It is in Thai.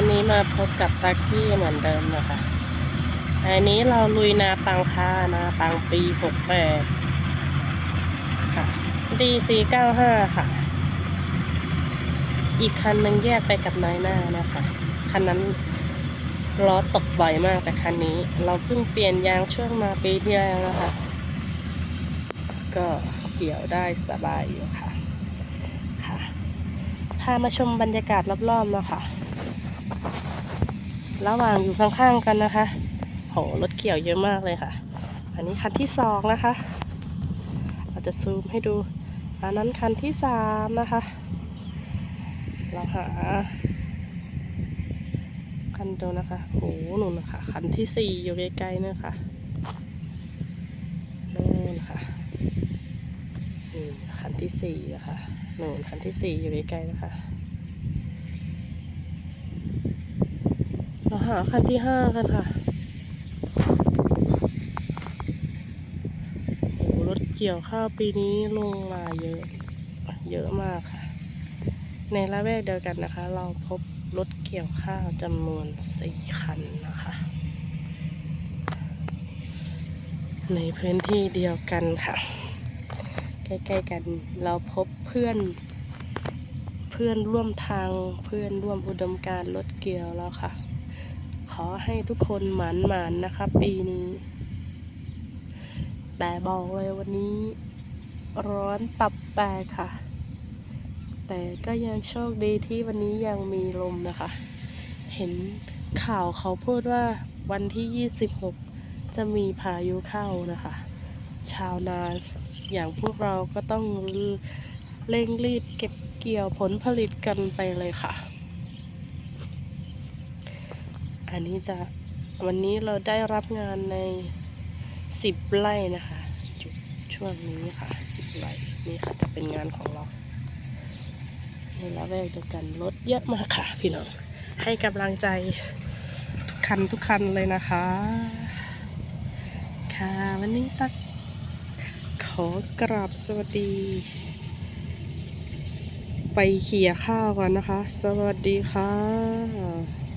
วันนี้มาพบกับตากี้เหมือนเดิมนะคะ อันนี้เราลุยนาปังค่านาปังปีหกแปดค่ะดีสีเก้าห้าค่ะ อีกคันหนึ่งแยกไปกับน้อยหน้านะคะ คันนั้นล้อตกบ่อยมากแต่คันนี้ เราเพิ่งเปลี่ยนยางช่วงมาปีที่แล้วนะคะ ก็เกี่ยวได้สบายอยู่ค่ะ ค่ะ พามาชมบรรยากาศรอบๆเนาะค่ะ ระหว่างอยู่ข้างๆกันนะคะ โหรถเกี่ยวเยอะมากเลยค่ะ อันนี้คันที่สองนะคะ เราจะซูมให้ดู อันนั้นคันที่สามนะคะ เราหาคันเดียวนะคะโอ้หนูนนะคะคันที่สี่อยู่ไกลๆเนะคะนู่นค่ะนี่คันที่สี่นะคะนู่นคันที่สี่อยู่ไกลๆนะคะ เรา หาคันที่ห้ากันค่ะโอ้รถเกี่ยวข้าวปีนี้ลงมาเยอะ เยอะมากค่ะ ในละแวกเดียวกันนะคะ เราพบรถเกี่ยวข้าวจำนวนสี่คันนะคะ ในพื้นที่เดียวกันค่ะ ใกล้ๆกันเราพบเพื่อนเพื่อนร่วมทางเพื่อนร่วมอุดมการรถเกี่ยวแล้วค่ะ ขอให้ทุกคนหมานๆนนะคะปีนี้ แต่บอกเลยวันนี้ ร้อนตับแตกค่ะ แต่ก็ยังโชคดีที่วันนี้ยังมีลมนะคะ เห็นข่าวเขาพูดว่าวันที่ 26 จะมีพายุเข้านะคะ ชาวนาอย่างพวกเราก็ต้องเร่งรีบเก็บเกี่ยวผลผลิตกันไปเลยค่ะ อันนี้จะวันนี้เราได้รับงานใน10ไร่นะคะจุดช่วงนี้ค่ะ10ไร่นี่ค่ะจะเป็นงานของเราในละแวกเดียวกันรถเยอะมากค่ะ พี่น้องให้กำลังใจทุกคันทุกคันเลยนะคะ ค่ะวันนี้ตักขอกราบสวัสดี ไปเขี่ยข้าวก่อนนะคะ สวัสดีค่ะ